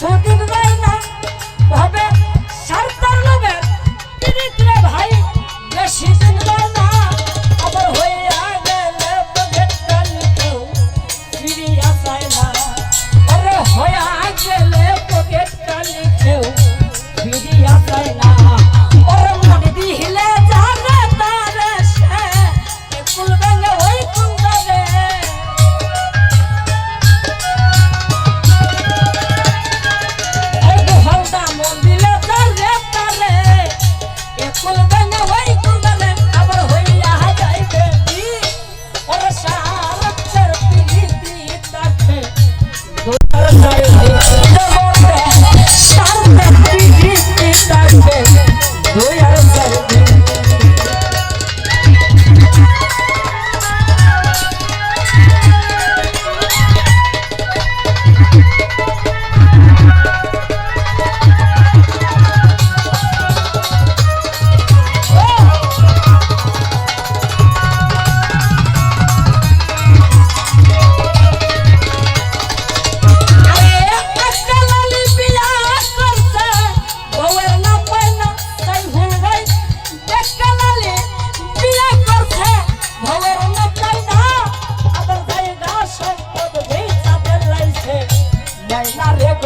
সতীন ভাই না ভাবে সারদার ভাই, বেশি দিন না। আবার হইয়া গেলে কেউ, ফিরিয়া চায় না।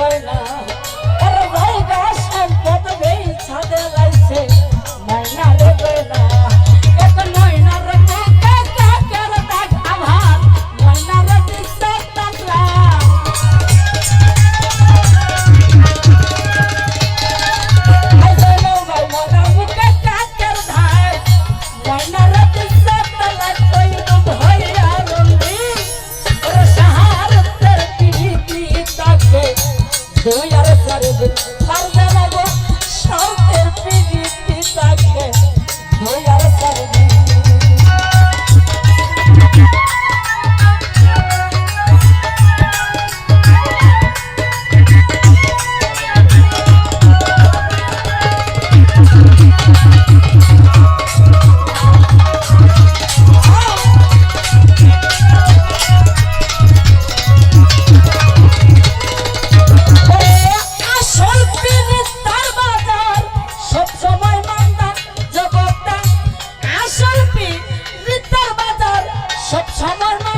যায় না আর ভাইগা সম্পদ বেই ছাদে লাইছে মাইনা রে বেলা Why not let this up the light for you to হয়ে আর সারে সব সময়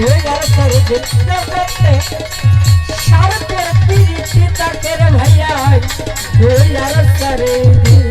দয়ার সঙ্গে জগতে স্বার্থের বিজিতি থাকে রে ভাইয়া দয়ার সঙ্গে